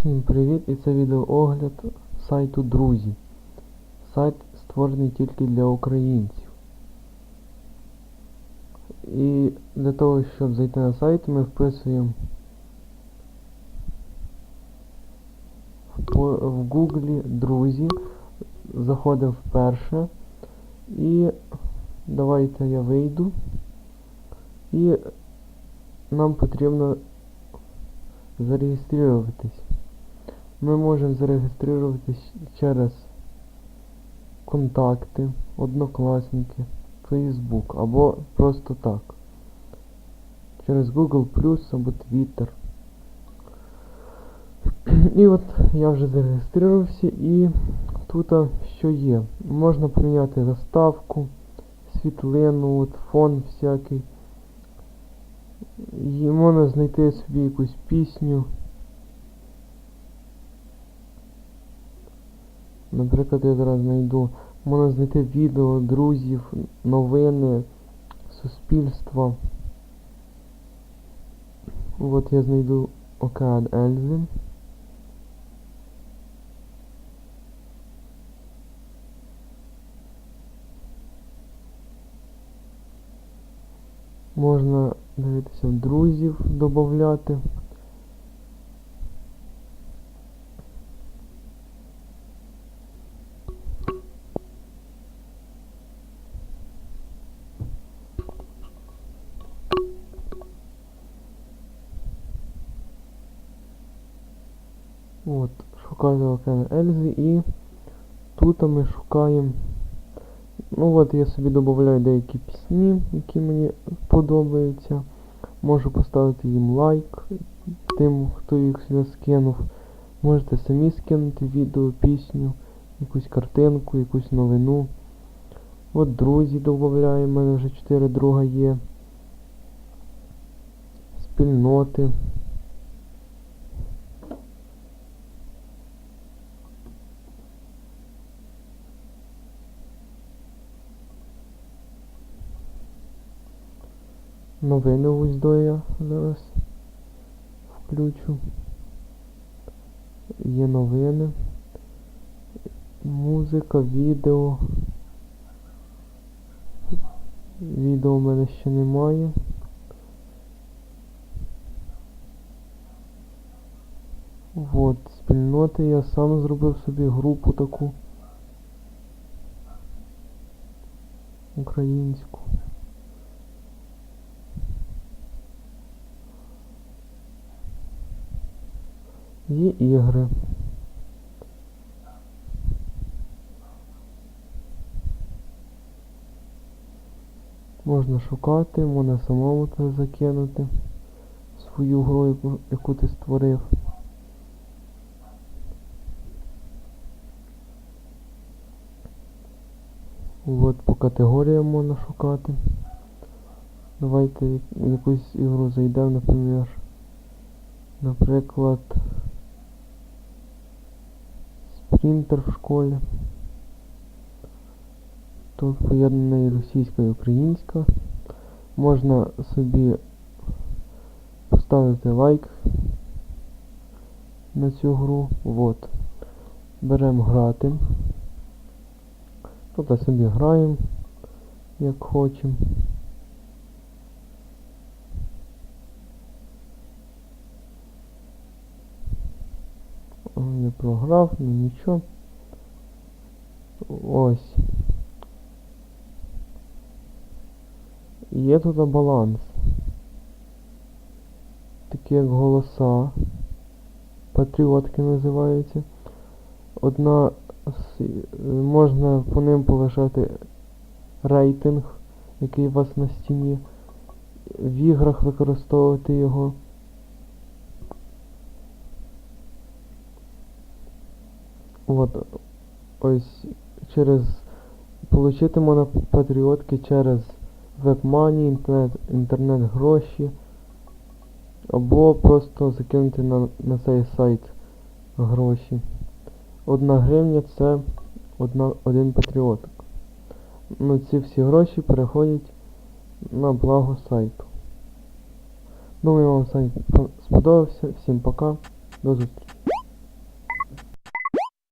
Всім привіт! І це відеоогляд сайту Друзі. Сайт створений тільки для українців. І для того, щоб зайти на сайт, ми вписуємо в, Гуглі Друзі. Заходимо вперше. І давайте я вийду. І нам потрібно зареєструватись. Ми можемо зареєструватись через контакти, однокласники, Facebook або просто так. Через Google або Twitter. І от я вже зареєструвався і тут що є. Можна поміняти заставку, світлину, от фон всякий. І можна знайти собі якусь пісню. Наприклад, я зараз знайду. Можна знайти відео друзів, новини, суспільства. От я знайду Океан Ельзи. Можна дивитися друзів, додати. От, шукаю Океан Ельзи і тут ми шукаємо. Ну от я собі додаю деякі пісні, які мені подобаються. Можу поставити їм лайк тим, хто їх сюди скинув. Можете самі скинути відео, пісню, якусь картинку, якусь новину. От друзі додаємо, в мене вже 4 друга є. Спільноти. Новини ось до я зараз включу. Є новини. Музика, відео. Відео в мене ще немає. Вот, спільноти я сам зробив собі групу таку. Українську. Є ігри. Можна шукати, можна самому це закинути. Свою гру, яку, ти створив. От по категоріям можна шукати. Давайте якусь ігру зайдемо, наприклад. Наприклад. Спринтер в школі. Тут поєднана і російська і українська. Можна собі поставити лайк на цю гру. Вот. Беремо грати. Тут собі граємо, як хочемо. Я програв, ну нічого. Ось. Є тут баланс. Такі як голоса. Патріотки називаються. Одна можна по ним повишати рейтинг, який у вас на стіні. В іграх використовувати його. От ось через получити можна патріотки через WebMoney, інтернет, інтернет гроші. Або просто закинути на, на цей сайт гроші. Одна гривня це одна, один патріотик. Ну ці всі гроші переходять на благо сайту. Думаю вам сайт сподобався. Всім пока. До зустрічі.